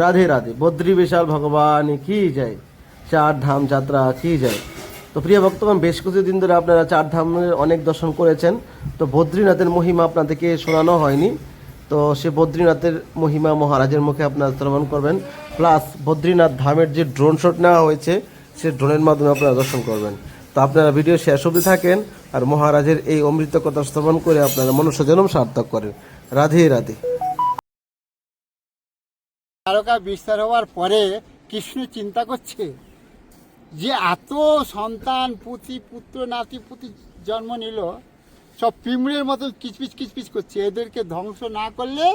রাধে রাধে। বদ্রী বিশাল ভগবান, কি যায় চার ধাম যাত্রা, কি যায় তো প্রিয় ভক্তগণ, বেশ কিছুদিন ধরে আপনারা চার ধামের অনেক দর্শন করেছেন। তো বদ্রীনাথের মহিমা আপনাদেরকে শোনানো হয়নি। তো সে বদ্রীনাথের মহিমা মহারাজের মুখে আপনারা শ্রবণ করবেন। প্লাস বদ্রীনাথ ধামের যে ড্রোন শট নেওয়া হয়েছে, সে ড্রোনের মাধ্যমে আপনারা দর্শন করবেন। তো আপনারা ভিডিও শেষ অবধি থাকেন আর মহারাজের এই অমৃত কথা শ্রবণ করে আপনারা মনুষ্য জন্ম সার্থক করেন। রাধে রাধে। তারকা বিস্তার হওয়ার পরে কৃষ্ণ চিন্তা করছে যে এত সন্তান পুতি পুত্র, নাতি পুতি জন্ম নিল, সব পিঁমড়ের মতো কিচপিচ কিচপিচ করছে। এদেরকে ধ্বংস না করলে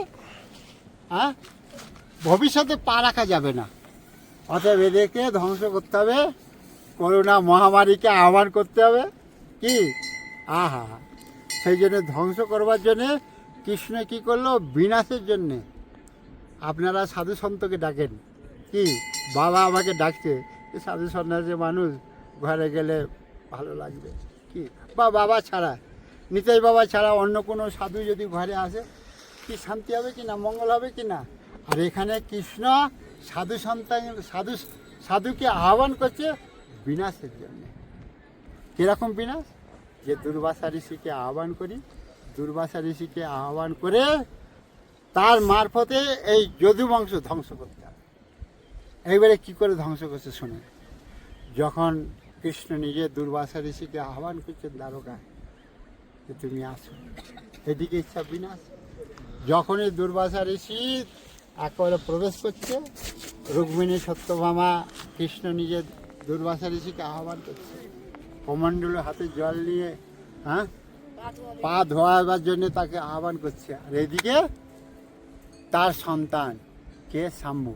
হ্যাঁ ভবিষ্যতে পা রাখা যাবে না। অতএব এদেরকে ধ্বংস করতে হবে। করোনা মহামারীকে আহ্বান করতে হবে। কি? আহা। সেই জন্য ধ্বংস করবার জন্যে কৃষ্ণ কি করল? বিনাশের জন্যে আপনারা সাধু সন্তকে ডাকেন। কি? বাবা আমাকে ডাকছে সাধু সন্ন্যাসী মানুষ, ঘরে গেলে ভালো লাগবে। কি? বা বাবা ছাড়া, নিতাই বাবা ছাড়া অন্য কোনো সাধু যদি ঘরে আসে, কি শান্তি হবে কি না? মঙ্গল হবে কি না? আর এখানে কৃষ্ণ সাধু সন্তান, সাধু, সাধুকে আহ্বান করছে বিনাশের জন্য। কীরকম বিনাশ? যে দুর্বাসা ঋষিকে আহ্বান করি, দুর্বাসা ঋষিকে আহ্বান করে তার মারফতে এই যদু বংশ ধ্বংস করতে হবে। এইবারে কি করে ধ্বংস করছে শুনে? যখন কৃষ্ণ নিজে দুর্বাসা ঋষিকে আহ্বান করছেন দ্বারকায় যে তুমি আসো। এদিকে ইচ্ছা বিনাশ। যখনই দুর্বাসা ঋষি একেবারে প্রবেশ করছে, রুক্মিণী সত্যভামা কৃষ্ণ নিজে দুর্বাসা ঋষিকে আহ্বান করছে। কমণ্ডল হাতে জল নিয়ে হ্যাঁ পা ধোয়াবার জন্য তাকে আহ্বান করছে। আর এদিকে তার সন্তান কে? শাম্বু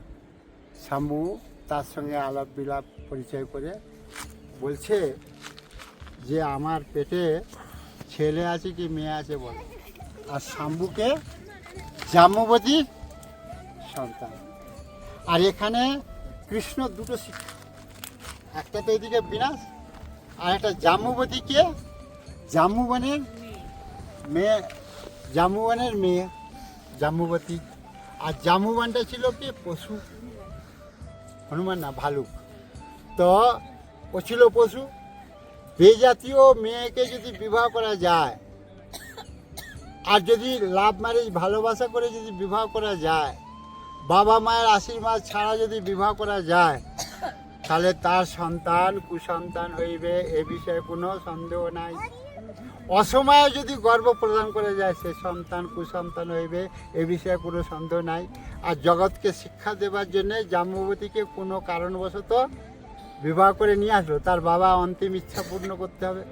শাম্বু তার সঙ্গে আলাপ বিলাপ পরিচয় করে বলছে যে, আমার পেটে ছেলে আছে কি মেয়ে আছে বল। আর শাম্বুকে জাম্বুবতীর সন্তান। আর এখানে কৃষ্ণ দুটো শিক্ষা। একটা তো এদিকে বিনাশ, আর একটা জাম্বুবতীকে জাম্মুবনের মেয়ে জাম্মুবনের মেয়ে জাম্বুবতী আর জাম্বুবানটা ছিল কি? পশু। হনুমান না, ভালুক। তো ও ছিল পশু। বেজাতীয় মেয়েকে যদি বিবাহ করা যায়, আর যদি লাভ ম্যারেজ ভালোবাসা করে যদি বিবাহ করা যায়, বাবা মায়ের আশীর্বাদ ছাড়া যদি বিবাহ করা যায়, তাহলে তার সন্তান, কুসন্তান হইবে, এ বিষয়ে কোনো সন্দেহ নাই। অসময়ে যদি গর্ব প্রদান করে যায়, সে সন্তান, কুসন্তান হইবে, এ বিষয়ে কোনো সন্দেহ নাই। আর জগৎকে শিক্ষা দেবার জন্যে জাম্বুবতীকে কোনো কারণবশত বিবাহ করে নিয়ে আসলো। তার বাবা অন্তিম ইচ্ছা পূর্ণ করতে হবে।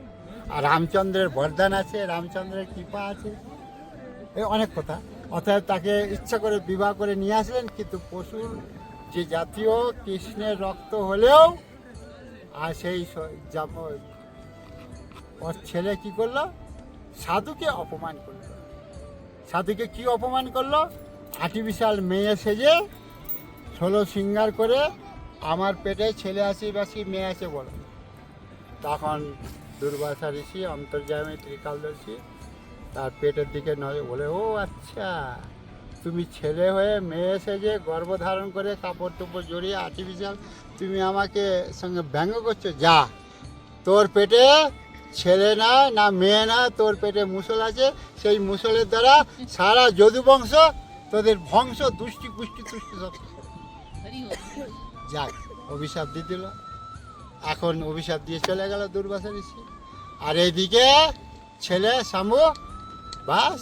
আর রামচন্দ্রের বরদান আছে, রামচন্দ্রের কৃপা আছে। এ অনেক কথা। অর্থাৎ তাকে ইচ্ছা করে বিবাহ করে নিয়ে আসলেন, কিন্তু পশুর যে জাতীয় কৃষ্ণের রক্ত হলেও, আর সেই ওর ছেলে কি করল? সাধুকে অপমান করল। সাধুকে কি অপমান করল? আর্টিফিশিয়াল মেয়ে সেজে ষোলো সিঙ্গার করে আমার পেটে ছেলে আছে, বাসি মেয়ে আছে বলো। তখন দুর্বাসা ঋষি অন্তর্জামী ত্রিকালদর্শী তার পেটের দিকে নজর বলে, ও আচ্ছা তুমি ছেলে হয়ে মেয়ে সেজে গর্ভধারণ করে কাপড় টুপড় জড়িয়ে আর্টিফিশিয়াল তুমি আমাকে সঙ্গে ব্যঙ্গ করছ? যা, তোর পেটে ছেলে না না মেয়ে না, তোর পেটে মুসল আছে, সেই মুসলের দ্বারা সারা যদু বংশ তোদের বংশ দুষ্টি পুষ্টি, তুষ্টি সব যাক, অভিশাপ দিয়ে দিল। এখন অভিশাপ দিয়ে চলে গেল দুর্বাসা ঋষি। আর এইদিকে ছেলে, শামু, বাস,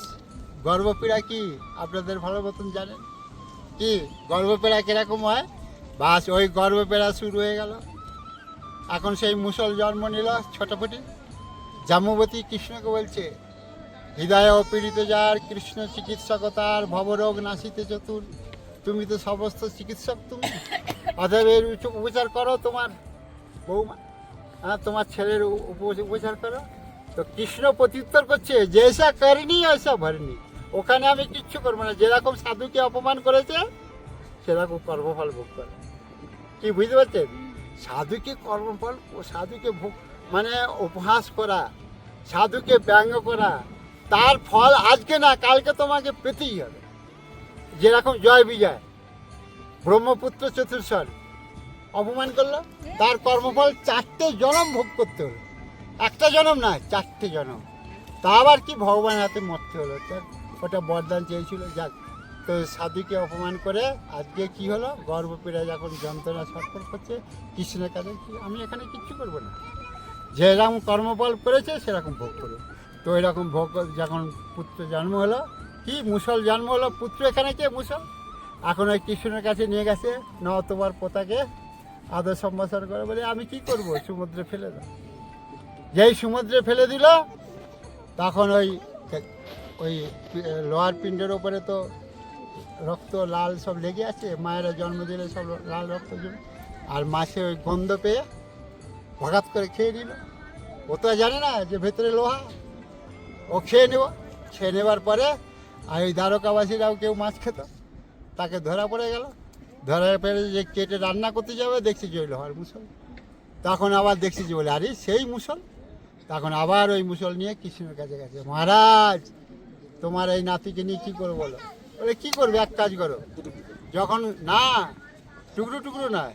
গর্ভপীড়া কি আপনাদের ভালো মতন জানেন? কি, গর্ভপীড়া কীরকম হয়? বাস, ওই গর্ভপীড়া শুরু হয়ে গেল। এখন সেই মুসল জন্ম নিল ছোটপটি। জাম্বুবতী কৃষ্ণকে বলছে, হৃদয় পীড়িত যার কৃষ্ণ চিকিৎসকতার ভবরোগ নাশিতে চতুর। তুমি তো সমস্ত চিকিৎসক তুমি। অতএব এর উপচার করো তোমার বৌমা। হ্যাঁ তোমার ছেলের উপ- উপ- উপচার করো। তো কৃষ্ণ প্রত্যুত্তর করছে যেসা করিনি ওইসা ভরিনি। ওখানে আমি কিচ্ছু করব না। যেরকম সাধুকে অপমান করেছে, সেরকম কর্মফল ভোগ করে। কি বুঝতে পারছেন? সাধুকে কর্মফল, সাধুকে ভোগ মানে উপহাস করা, সাধুকে ব্যঙ্গ করা, তার ফল আজকে না, কালকে তোমাকে পেতেই হবে। যেরকম জয় বিজয়, ব্রহ্মপুত্র চতুর্স্বর অপমান করল, তার কর্মফল চারটে জনম ভোগ করতে হলো। একটা জনম না, চারটে জনম। তা আবার কি ভগবান হাতে মরতে হলো? ওটা বরদান চেয়েছিল, যাক। তো সাধুকে অপমান করে আজকে কি হলো? গর্ভপীড়া যখন যন্ত্রণা ছটফট করছে, কৃষ্ণের কাছে আমি এখানে কিচ্ছু করব না। যেরকম কর্মফল করেছে, সেরকম ভোগ করবে। তো এরকম ভোগ যখন পুত্র জন্ম হলো, কি মুসল জন্ম হলো? পুত্র এখানে কে মুসল এখন ওই কৃষ্ণের কাছে নিয়ে গেছে নতবার পোতাকে আদর সম্ভাষণ করে। বলে, আমি কি করব? সমুদ্রে ফেলে দাও। যেই সমুদ্রে ফেলে দিল, তখন ওই ওই লোহার পিণ্ডের ওপরে তো রক্ত, লাল সব লেগে আছে, মায়েরা জন্ম দিলে সব লাল রক্ত জমে, আর মাসে ওই গন্ধ পেয়ে হঠাৎ করে খেয়ে নিল। ও তো জানে না যে ভেতরে লোহা। ও খেয়ে নেব। খেয়ে নেবার পরে আর ওই দ্বারকাবাসীরাও কেউ মাছ খেত। তাকে ধরা পড়ে গেল। ধরার পরে যে কেটে রান্না করতে যাবে, দেখছি যে ওই লোহার মুসল। তখন আবার দেখছি যে বলে, আরে, সেই মুসল? তখন আবার ওই মুসল নিয়ে কৃষ্ণের কাছে গেছে, মহারাজ, তোমার এই নাতিকে নিয়ে কী করব বলো? বলে, কী করবে? এক কাজ করো। যখন না, টুকরো টুকরো না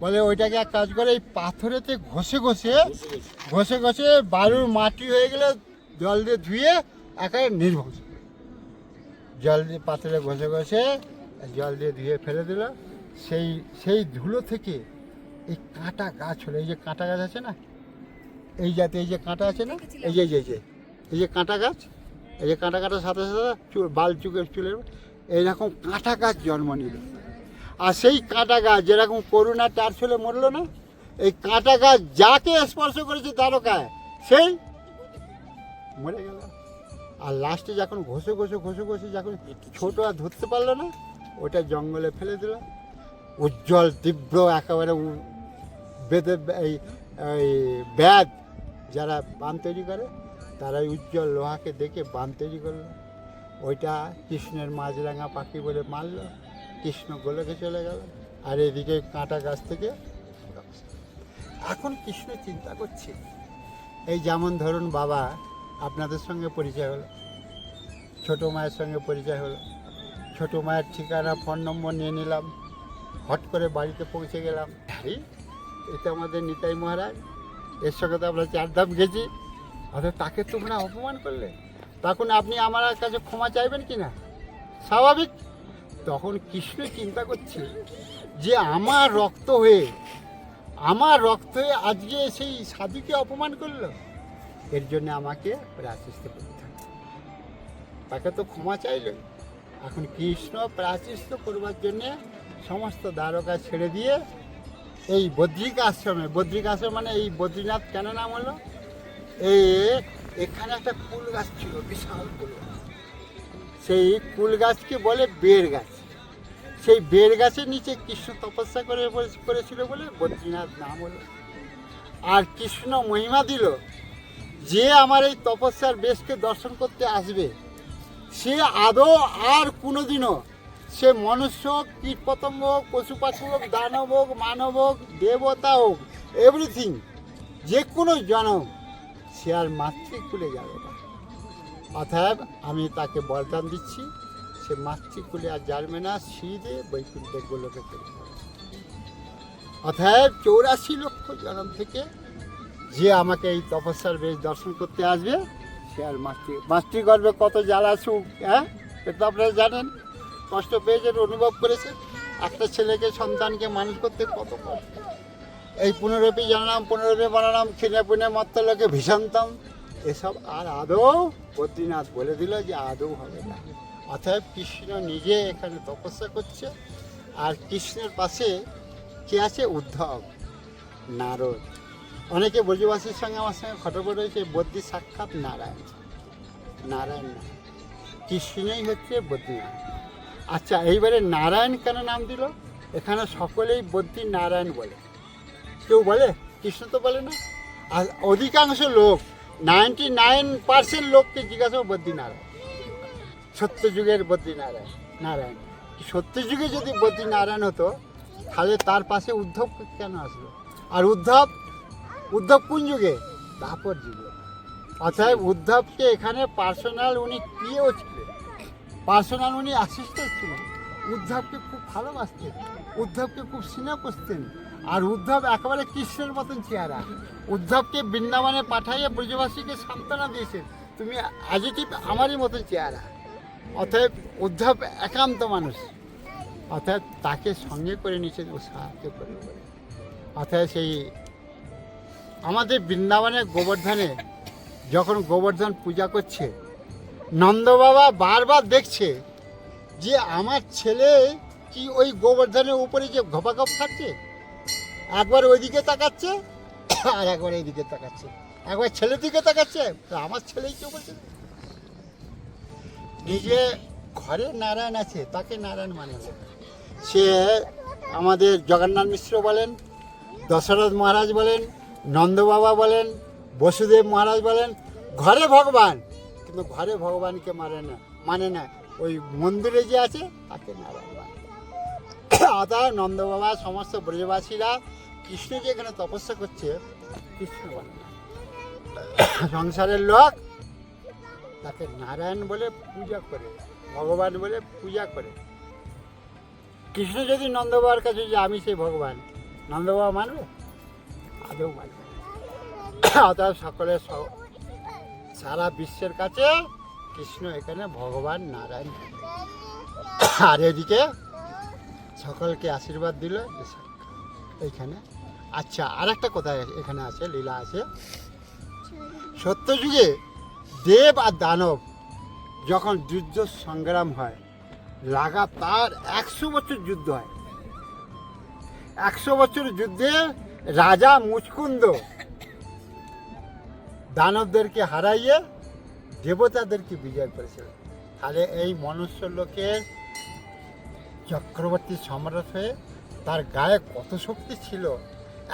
বলে ওইটাকে এক কাজ করে এই পাথরেতে ঘষে ঘষে ঘষে ঘষে। বালুর মাটি হয়ে গেলে জল দিয়ে ধুয়ে একেবারে নির্ভর। জল দিয়ে পাথরে ঘষে ঘষে জল দিয়ে ধুয়ে ফেলে দিল। সেই সেই ধুলো থেকে এই কাঁটা গাছ হলো এই যে কাঁটা গাছ আছে না? এই জাতে এই যে কাঁটা আছে না? এই যে এই যে এই যে এই যে কাঁটা গাছ এই যে কাঁটা কাঁটার সাথে সাথে চুল বাল চুকের চুলের এইরকম কাঁটা গাছ জন্ম নিল। আর সেই কাঁটা গাছ, যেরকম করুণা টার ছেলে মরলো না, এই কাঁটা গাছ যাকে স্পর্শ করেছে তারকায়, সেই মরে গেল। আর লাস্টে যখন ঘষে ঘষে ঘষে ঘষে যখন ছোট আর ধরতে পারল না, ওটা জঙ্গলে ফেলে দিল। উজ্জ্বল, তীব্র, একেবারে বেদে, এই এই ব্যাদ যারা বান তৈরি করে, তারা উজ্জ্বল লোহাকে দেখে বান তৈরি করল। ওইটা কৃষ্ণের মাছরাঙা পাখি বলে মারলো কৃষ্ণ গোলকে চলে গেল। আর এদিকে কাঁটা গাছ থেকে এখন কৃষ্ণ চিন্তা করছে। এই যেমন ধরুন বাবা, আপনাদের সঙ্গে পরিচয় হলো, ছোট মায়ের সঙ্গে পরিচয় হলো, ছোট মায়ের ঠিকানা, ফোন নম্বর নিয়ে নিলাম, হট করে বাড়িতে পৌঁছে গেলাম। আরে, এটা আমাদের নিতাই মহারাজ, এর সঙ্গে তো আমরা চারধাম গেছি অথচ তাকে তোমরা অপমান করলে? তখন আপনি আমার কাছে ক্ষমা চাইবেন কি না স্বাভাবিক? তখন কৃষ্ণ চিন্তা করছে যে আমার রক্ত হয়ে, আমার রক্ত হয়ে আজকে সেই সাধুকে অপমান করল। এর জন্য আমাকে প্রাচিস্ত করতে হবে। তাকে তো ক্ষমা চাইল। এখন কৃষ্ণ প্রাচিস্ত করবার জন্যে সমস্ত দ্বারকা ছেড়ে দিয়ে এই বদ্রিক আশ্রমে, বদ্রিক আশ্রম মানে এই বদ্রীনাথ কেন নাম হলো? এই এখানে একটা কুল গাছ ছিল, বিশাল কুল গাছ। সেই কুল গাছকে বলে বের গাছ। সেই বের গাছের নিচে কৃষ্ণ তপস্যা করে করেছিল বলে বদ্রীনাথ নাম হলো। আর কৃষ্ণ মহিমা দিল যে আমার এই তপস্যার বেশকে দর্শন করতে আসবে। সে আদৌ আর কোনোদিনও সে মনুষ্য হোক কীটপতঙ্গ হোক পশু পাখি হোক, দানব হোক, মানব হোক, দেবতা হোক এভরিথিং যে কোনো জনম সে আর মাতৃকুলে যাবে না। অতএব আমি তাকে বরদান দিচ্ছি। সে মাতৃকুলে আর জানবে না সিধে বৈকুণ্ঠের গোলকে চলে অতএব চৌরাশি লক্ষ জনম থেকে যে আমাকে এই তপস্যার বেশ দর্শন করতে আসবে, সে আর মাতৃ, মাতৃগর্ভে কত জ্বালা সুখ হ্যাঁ? এটা আপনারা জানেন, কষ্ট পেয়েছেন অনুভব করেছে। একটা ছেলেকে, সন্তানকে মানুষ করতে কত কষ্ট। এই পুনরূপী জানালাম পুনরূপী বানালাম খিনে পুনে মত্তলোকে ভীষণতম এসব আর আদৌ বদ্রীনাথ বলে দিল যে আদৌ হবে না। অতএব কৃষ্ণ নিজে এখানে তপস্যা করছে আর কৃষ্ণের পাশে কে আছে? উদ্ধব, নারদ। অনেকে ব্রজবাসীর সঙ্গে আমার সঙ্গে খটপট রয়েছে, বদ্রী সাক্ষাৎ নারায়ণ। নারায়ণ না, কৃষ্ণই হচ্ছে বদ্রীনাথ। আচ্ছা এইবারে নারায়ণ কেন নাম দিল? এখানে সকলেই বদ্রী নারায়ণ বলে। কেউ বলে? কৃষ্ণ তো বলে না। আর অধিকাংশ লোক নাইনটি নাইন পার্সেন্ট লোককে জিজ্ঞাসা বদ্রী নারায়ণ সত্য যুগের নারায়ণ। নারায়ণ সত্য যুগে যদি বদ্রী নারায়ণ হতো, তাহলে তার পাশে উদ্ধব কেন আসলো? আর উদ্ধব উদ্ধব কোন যুগে? তারপর যুগে। অতএব উদ্ধবকে এখানে পার্সোনাল উনি প্রিয় ছিলেন পার্সোনাল উনি অ্যাসিস্ট্যান্ট ছিলেন। উদ্ধবকে খুব ভালোবাসতেন, উদ্ধবকে খুব স্নেহ করতেন। আর উদ্ধব একেবারে কৃষ্ণের মতন চেহারা। উদ্ধবকে বৃন্দাবনে পাঠাইয়ে ব্রজবাসীকে সান্ত্বনা দিয়েছেন, তুমি অ্যাজিটিভ আমারই মতন চেহারা। অতএব উদ্ধব একান্ত মানুষ। অর্থাৎ তাকে সঙ্গে করে নিয়েছেন ও সাহায্য বলে অর্থাৎ সেই আমাদের বৃন্দাবনে গোবর্ধনে যখন গোবর্ধন পূজা করছে, নন্দ বাবা বারবার দেখছে যে আমার ছেলে কি ওই গোবর্ধনের উপরে যে ঘপাঘপ খাচ্ছে? একবার ওইদিকে তাকাচ্ছে আর একবার এইদিকে তাকাচ্ছে। একবার ছেলের দিকে তাকাচ্ছে? আমার ছেলেই কেউ বলছে নিজে ঘরে নারায়ণ আছে, তাকে নারায়ণ মানে সে আমাদের জগন্নাথ মিশ্র বলেন, দশরথ মহারাজ বলেন, নন্দ বাবা বলেন, বসুদেব মহারাজ বলেন, ঘরে ভগবান। কিন্তু ঘরে ভগবানকে মানে না মানে না, ওই মন্দিরে যে আছে, তাকে নারায়ণ। মানে অর্থাৎ নন্দ বাবা সমস্ত ব্রজবাসীরা কৃষ্ণ যে এখানে তপস্যা করছে। কৃষ্ণ সংসারের লোক তাকে নারায়ণ বলে পূজা করে, ভগবান বলে পূজা করে। কৃষ্ণ যদি নন্দবাবার কাছে যে আমি সেই ভগবান। নন্দবাবা মানবে? আদৌ মানবে। অর্থাৎ সকলের সারা বিশ্বের কাছে কৃষ্ণ এখানে ভগবান নারায়ণ। আর এদিকে সকলকে আশীর্বাদ দিল এইখানে। আচ্ছা আর একটা কথা এখানে আছে, লীলা আছে। সত্যযুগে দেব আর দানব যখন যুদ্ধ সংগ্রাম হয় লাগাতার একশো বছর যুদ্ধ হয়। একশো বছর যুদ্ধে রাজা মুচকুন্দ দানবদেরকে হারাইয়ে দেবতাদেরকে বিজয় করেছিল। তাহলে এই মনুষ্য লোকের চক্রবর্তী সম্রাট হয়ে তার গায়ে কত শক্তি ছিল?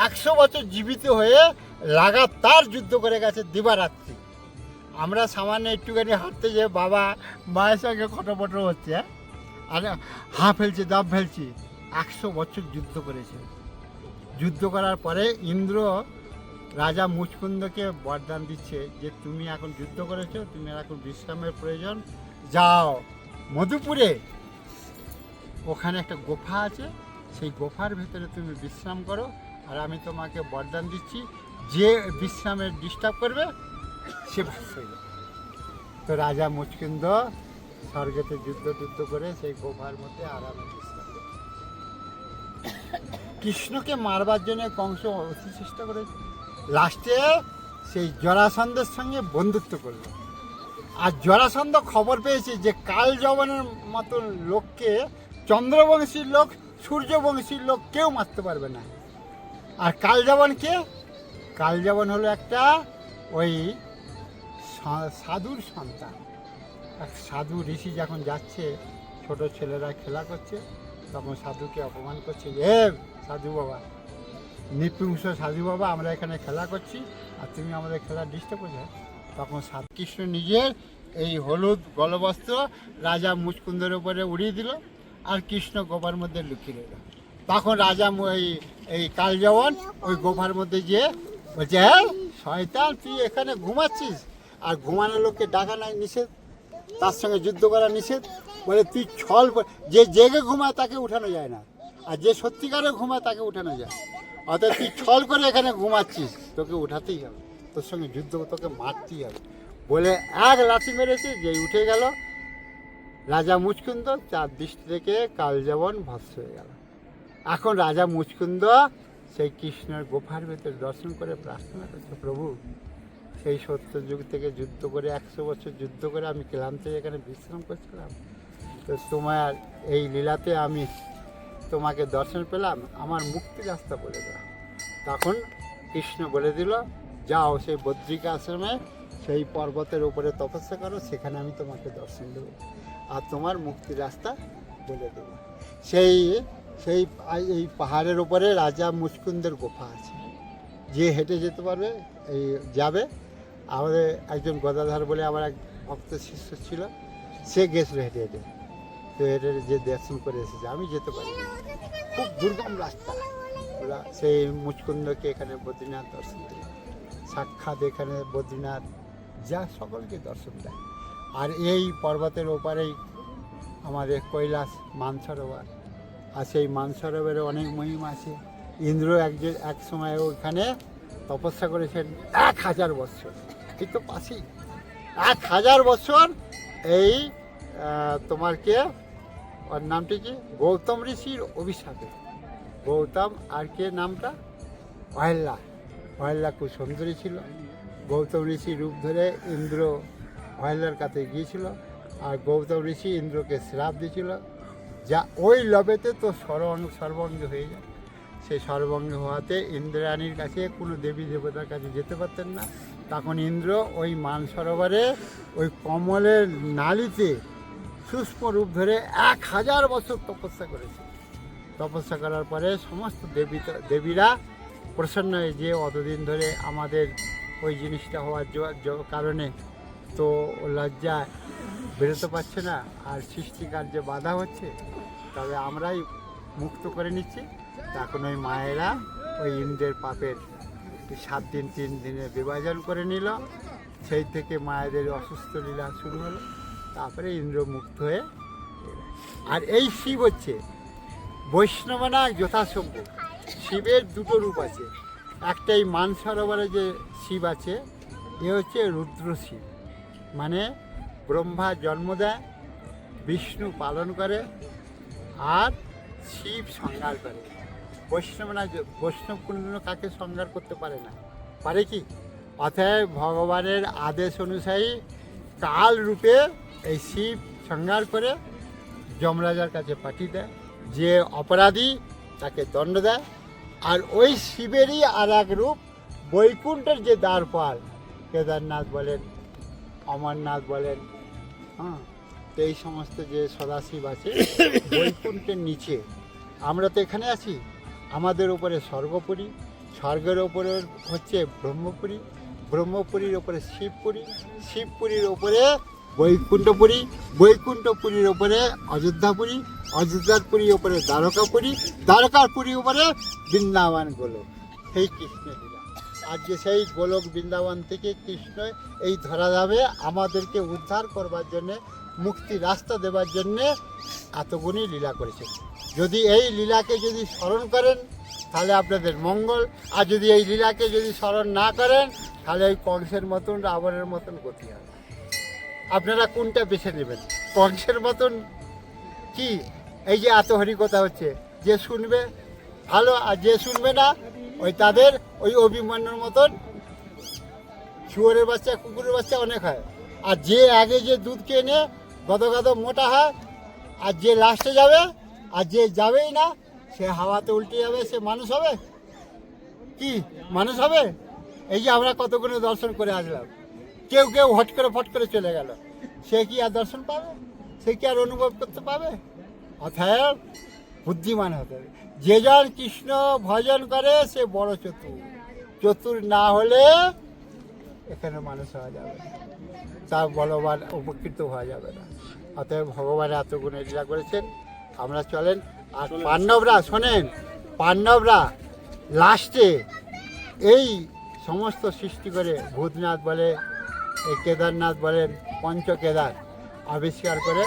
একশো বছর জীবিত হয়ে লাগাতার যুদ্ধ করে গেছে দিবারাত্রি। আমরা সামান্য একটুখানি হাঁটতে যে বাবা মায়ের সঙ্গে খটোপটো হচ্ছে হ্যাঁ? আর হা ফেলছে, দাব ফেলছি, একশো বছর যুদ্ধ করেছে। যুদ্ধ করার পরে ইন্দ্র রাজা মুচকুন্দকে বরদান দিচ্ছে যে, তুমি এখন যুদ্ধ করেছ, তুমি এখন বিশ্রামের প্রয়োজন। যাও, মধুপুরে ওখানে একটা গোফা আছে, সেই গোফার ভেতরে তুমি বিশ্রাম করো, আর আমি তোমাকে বরদান দিচ্ছি, যে বিশ্রামের ডিস্টার্ব করবে, সে যাবে। তো রাজা মুচকিন্দ স্বর্গেতে যুদ্ধ যুদ্ধ করে সেই গোফার মধ্যে আরামে বিশ্রাম কৃষ্ণকে মারবার জন্য কংস অতি চেষ্টা করে লাস্টে সেই জরাসন্ধের সঙ্গে বন্ধুত্ব করল। আর জরাসন্ধ খবর পেয়েছে যে কাল জবনের মতন লোককে চন্দ্রবংশীর লোক, সূর্যবংশীর লোক কেউ মারতে পারবে না। আর কালযাবন কে? কালযাবন হলো একটা ওই সাধুর সন্তান। এক সাধু ঋষি যখন যাচ্ছে, ছোট ছেলেরা খেলা করছে, তখন সাধুকে অপমান করছে এ সাধু বাবা, নৃপুংস সাধু বাবা, আমরা এখানে খেলা করছি, আর তুমি আমাদের খেলা ডিস্টার্ব করছ। তখন সাধু কৃষ্ণ নিজের এই হলুদ গলবস্ত্র রাজা মুচকুন্দের উপরে উড়িয়ে দিল। আর কৃষ্ণ গোপার মধ্যে লুকিয়ে রইল। তখন রাজা মু- এই কালজবন ওই গোফার মধ্যে গিয়ে বলছে হ্যাঁ শয়তান, তুই এখানে ঘুমাচ্ছিস? আর ঘুমানো লোককে ডাকা নাই নিষেধ, তার সঙ্গে যুদ্ধ করা নিষেধ। বলে, তুই ছল যে জেগে ঘুমায় তাকে উঠানো যায় না, আর যে সত্যিকারে ঘুমায় তাকে উঠানো যায়। অর্থাৎ তুই ছল করে এখানে ঘুমাচ্ছিস, তোকে উঠাতেই হবে, তোর সঙ্গে যুদ্ধ, তোকে মারতেই হবে। বলে, এক লাঠি মেরেছে যে উঠে গেল রাজা মুচকুন্দ তার দৃষ্টি থেকে কালযাবন ভস্ম হয়ে গেল। এখন রাজা মুচকুন্দ সেই কৃষ্ণের গোফার ভেতরে দর্শন করে প্রার্থনা করছে, প্রভু, সেই সত্য যুগ থেকে যুদ্ধ করে একশো বছর যুদ্ধ করে আমি ক্লান্তে এখানে বিশ্রাম করছিলাম। তো তোমার এই লীলাতে আমি তোমাকে দর্শন পেলাম, আমার মুক্তি রাস্তা বলে দাও। তখন কৃষ্ণ বলে দিল, যাও সেই বদ্রিকা আশ্রমে সেই পর্বতের উপরে তপস্যা করো, সেখানে আমি তোমাকে দর্শন দেবো। আর তোমার মুক্তি রাস্তা বলে দেবো। সেই সেই এই পাহাড়ের উপরে রাজা মুচকুন্দের গুফা আছে। যে হেঁটে যেতে পারবে, এই যাবে। আমাদের একজন গদাধর বলে আমার এক ভক্ত শিষ্য ছিল, সে গেছিল হেঁটে হেঁটে। তো হেঁটে যে দর্শন করে এসেছে, আমি যেতে পারি খুব দুর্গম রাস্তা। সেই মুচকুন্দকে এখানে বদ্রীনাথ দর্শন দিল। সাক্ষাৎ এখানে বদ্রীনাথ যা সকলকে দর্শন দেয়। আর এই পর্বতের ওপারেই আমাদের কৈলাস মানসরোবর। আর সেই মানসরোবরে অনেক মহিমা আছে। ইন্দ্র একজন এক সময় ওখানে তপস্যা করেছেন এক হাজার বছর এই তো পাশেই। এক হাজার বছর এই তোমার কে ওর নামটি কি? গৌতম ঋষির অভিশাপে। গৌতম আর কে নামটা? অহেল্লা। অহেল্লা খুব সুন্দরী ছিল। গৌতম ঋষি রূপ ধরে ইন্দ্র অহেল্লার কাছে গিয়েছিল আর গৌতম ঋষি ইন্দ্রকে শ্রাপ দিয়েছিল, যা ওই লবেতে তো সর্বাঙ্গ সর্বাঙ্গ হয়ে যায়। সেই সর্বাঙ্গ হওয়াতে ইন্দ্রাণীর কাছে কোনো দেবী দেবতার কাছে যেতে পারতেন না। তখন ইন্দ্র ওই মান সরোবরে ওই কমলের নালিতে সূক্ষ্ম রূপ ধরে এক হাজার বছর তপস্যা করেছে। তপস্যা করার পরে সমস্ত দেবী দেবীরা প্রসন্ন হয়ে যে অতদিন ধরে আমাদের ওই জিনিসটা হওয়ার কারণে তো লজ্জায় বেরোতে পারছে না আর সৃষ্টিকার্যে বাধা হচ্ছে, তবে আমরাই মুক্ত করে নিচ্ছি। তখন ওই মায়েরা ওই ইন্দ্রের পাপের সাত দিন, তিন দিনে বিভাজন করে নিল। সেই থেকে মায়েদের অসুস্থ লীলা শুরু হলো। তারপরে ইন্দ্র মুক্ত হয়ে আর এই শিব হচ্ছে বৈষ্ণবনা যথাসম্ভ শিবের দুটো রূপ আছে। একটাই মানসরোবরে যে শিব আছে, এ হচ্ছে রুদ্র শিব। মানে ব্রহ্মা জন্ম দেয়, বিষ্ণু পালন করে, আর শিব সংহার করে। বৈষ্ণবনা য- বৈষ্ণব কোনদিনও কাকে সংহার করতে পারে না? পারে কি? অতএব ভগবানের আদেশ অনুযায়ী কাল রূপে এই শিব সংহার করে যমরাজার কাছে পাঠিয়ে দেয়। যে অপরাধী তাকে দণ্ড দেয় আর ওই শিবেরই আর এক রূপ, বৈকুণ্ঠের যে দ্বারপাল, কেদারনাথ বলেন, অমরনাথ বলেন হ্যাঁ তো এই সমস্ত যে সদাশিব আছে, বৈকুণ্ঠের নিচে। আমরা তো এখানে আছি। আমাদের উপরে স্বর্গপুরী, স্বর্গের ওপরে হচ্ছে ব্রহ্মপুরী, ব্রহ্মপুরীর ওপরে শিবপুরী, শিবপুরীর ওপরে বৈকুণ্ঠপুরী, বৈকুণ্ঠপুরীর ওপরে অযোধ্যাপুরী অযোধ্যাপুরীর ওপরে দ্বারকাপুরী দ্বারকাপুরীর উপরে বৃন্দাবন গোলক। সেই কৃষ্ণ লীলা। আজকে সেই গোলক বৃন্দাবন থেকে কৃষ্ণ এই ধরা যাবে আমাদেরকে উদ্ধার করবার জন্যে, মুক্তি রাস্তা দেবার জন্যে এতগুণই লীলা করেছে যদি এই লীলাকে যদি স্মরণ করেন, তাহলে আপনাদের মঙ্গল। আর যদি এই লীলাকে যদি স্মরণ না করেন, তাহলে ওই কংসের মতন, রাবণের মতন গতি হবে। আপনারা কোনটা বেছে নেবেন? কংসের মতন কি? এই যে এত হরিকথা হচ্ছে, যে শুনবে, ভালো, আর যে শুনবে না, ওই তাদের, ওই অভিমান্যর মতন শুয়োরের বাচ্চা, কুকুরের বাচ্চা অনেক হয়। আর যে আগে যে দুধ কেনে, গদ গদ মোটা হয়, আর যে লাস্টে যাবে, আর যে যাবেই না, সে হাওয়াতে উল্টে যাবে, সে মানুষ হবে? কি? মানুষ হবে? এই যে আমরা কতগুলো দর্শন করে আসলাম। কেউ কেউ হট করে ফট করে চলে গেল। সে কি আর দর্শন পাবে? সে কি আর অনুভব করতে পাবে? অতএব বুদ্ধিমান হতে হবে। যে জন কৃষ্ণ ভজন করে সে বড় চতুর। চতুর না হলে এখানে মানুষ হওয়া যাবে তার বলবান উপকৃত হওয়া যাবে না। অতএব ভগবান এত গুণে লীলা করেছেন। আমরা চলেন। আর পাণ্ডবরা শোনেন পাণ্ডবরা লাস্টে এই সমস্ত সৃষ্টি করে ভূতনাথ বলে এই কেদারনাথ বলেন পঞ্চ কেদার আবিষ্কার করে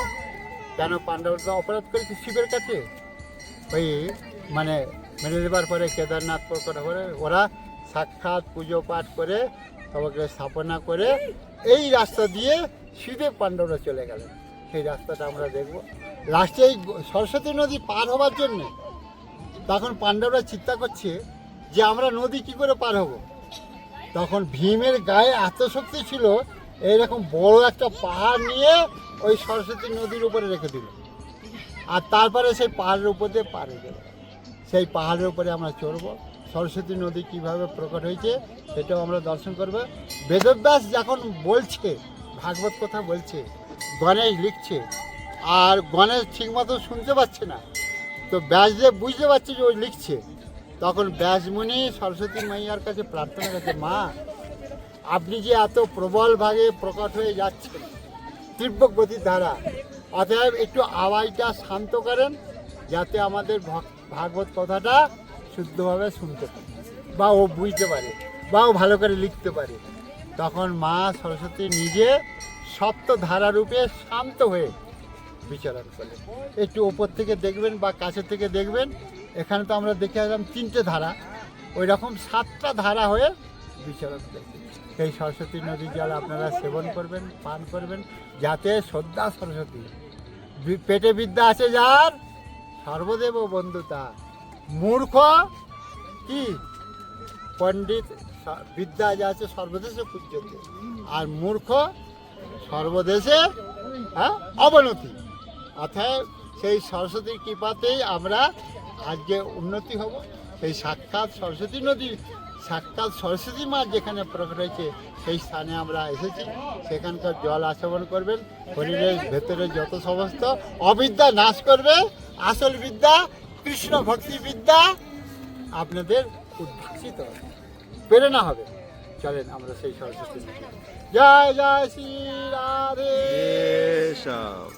কেন পাণ্ডবরা অপরাধ করেছে শিবের কাছে? ওই মানে মেনে দেবার পরে কেদারনাথ প্রকট করে ওরা সাক্ষাৎ পুজো পাঠ করে সবাইকে স্থাপনা করে এই রাস্তা দিয়ে সিধে পাণ্ডবরা চলে গেলেন। সেই রাস্তাটা আমরা দেখব। লাস্টে এই সরস্বতী নদী পার হওয়ার জন্যে তখন পাণ্ডবরা চিন্তা করছে যে আমরা নদী কি করে পার হব? তখন ভীমের গায়ে এত শক্তি ছিল, এইরকম বড় একটা পাহাড় নিয়ে ওই সরস্বতী নদীর উপরে রেখে দিল। আর তারপরে সেই পাহাড়ের উপর দিয়ে হয়ে গেল। সেই পাহাড়ের উপরে আমরা চড়বো। সরস্বতী নদী কীভাবে প্রকট হয়েছে সেটাও আমরা দর্শন করব। বেদব্যাস যখন বলছে, ভাগবত কথা বলছে, গণেশ লিখছে, আর গণেশ ঠিকমতো শুনতে পাচ্ছে না, তো ব্যাসদেব বুঝতে পারছে যে ও লিখছে তখন ব্যাসমণি সরস্বতী মাইয়ার কাছে প্রার্থনা করছে, মা, আপনি যে এত প্রবল ভাগে প্রকট হয়ে যাচ্ছেন, তীব্র গতির ধারা, অতএব একটু আওয়াজটা শান্ত করেন, যাতে আমাদের ভাগবত কথাটা শুদ্ধভাবে শুনতে পারে, বা ও বুঝতে পারে, বা ও ভালো করে লিখতে পারে। তখন মা সরস্বতী নিজে সপ্ত ধারারূপে শান্ত হয়ে বিচরণ করলেন। একটু ওপর থেকে দেখবেন বা কাছে থেকে দেখবেন এখানে তো আমরা দেখে আসলাম তিনটে ধারা। ওই রকম সাতটা ধারা হয়ে বিচরণ করছে। সেই সরস্বতী নদীর জল আপনারা সেবন করবেন, পান করবেন, যাতে শ্রদ্ধা সরস্বতী। পেটে বিদ্যা আছে যার, সর্বদেব বন্ধু তার মূর্খ কি? পণ্ডিত বিদ্যা যা আছে সর্বদেশে পূজ্যতে। আর মূর্খ সর্বদেশে হ্যাঁ অবনতি। অর্থাৎ সেই সরস্বতীর কৃপাতেই আমরা আজকে উন্নতি হব। সেই সাক্ষাৎ সরস্বতী নদী সাক্ষাৎ সরস্বতী মা যেখানে প্রকট হয়েছে সেই স্থানে আমরা এসেছি। সেখানকার জল আচমন করবেন শরীরের ভেতরে যত সমস্ত অবিদ্যা নাশ করবে, আসল বিদ্যা, কৃষ্ণ ভক্তি বিদ্যা আপনাদের উদ্ভাসিত প্রেরণা হবে। চলেন আমরা সেই সরস্বতী জয় জয় শ্রী রাধে। সব